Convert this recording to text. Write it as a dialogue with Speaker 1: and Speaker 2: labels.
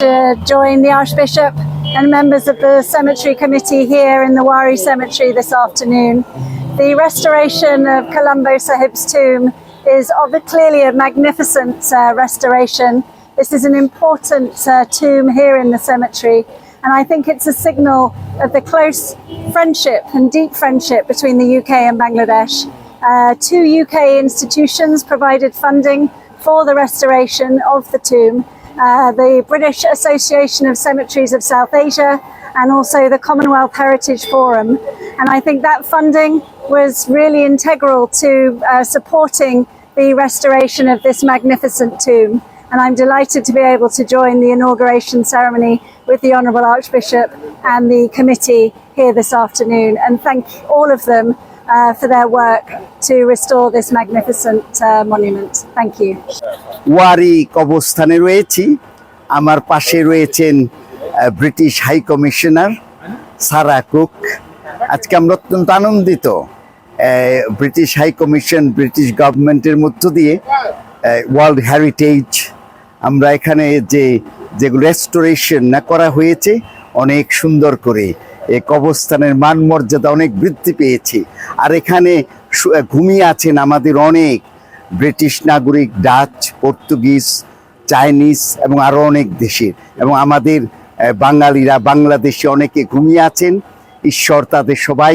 Speaker 1: to join the Archbishop and members of the Cemetery Committee here in the Wari Cemetery this afternoon. The restoration of Colombo Sahib's tomb is clearly a magnificent uh, restoration. This is an important uh, tomb here in the cemetery, and I think it's a signal of the close friendship and deep friendship between the UK and Bangladesh. Uh, two UK institutions provided funding for the restoration of the tomb uh, the British Association of Cemeteries of South Asia and also the Commonwealth Heritage Forum. And I think that funding was really integral to uh, supporting the restoration of this magnificent tomb. And I'm delighted to be able to join the inauguration ceremony with the Honourable Archbishop and the committee here this afternoon and thank all of them uh, for their work to restore this magnificent uh, monument. Thank you.
Speaker 2: ওয়ারি কবরস্থানে রয়েছি আমার পাশে রয়েছেন British high commissioner Sarah Cooke আজকে আমরা অত্যন্ত আনন্দিত British high commission British গভর্নমেন্টের মধ্য দিয়ে ওয়ার্ল্ড হেরিটেজ আমরা এখানে যে, যেগুলো রেস্টোরেশন না করা হয়েছে, অনেক সুন্দর করে এই কবরস্থানের মান মর্যাদা অনেক বৃদ্ধি পেয়েছে। আর এখানে ঘুমিয়ে আছেন আমাদের অনেক ব্রিটিশ নাগরিক, ডাচ, পর্তুগিজ, চাইনিজ এবং আরও অনেক দেশের। এবং আমাদের বাঙালিরা, বাংলাদেশে অনেকে ঘুমিয়ে আছেন। ঈশ্বর তাদের সবাই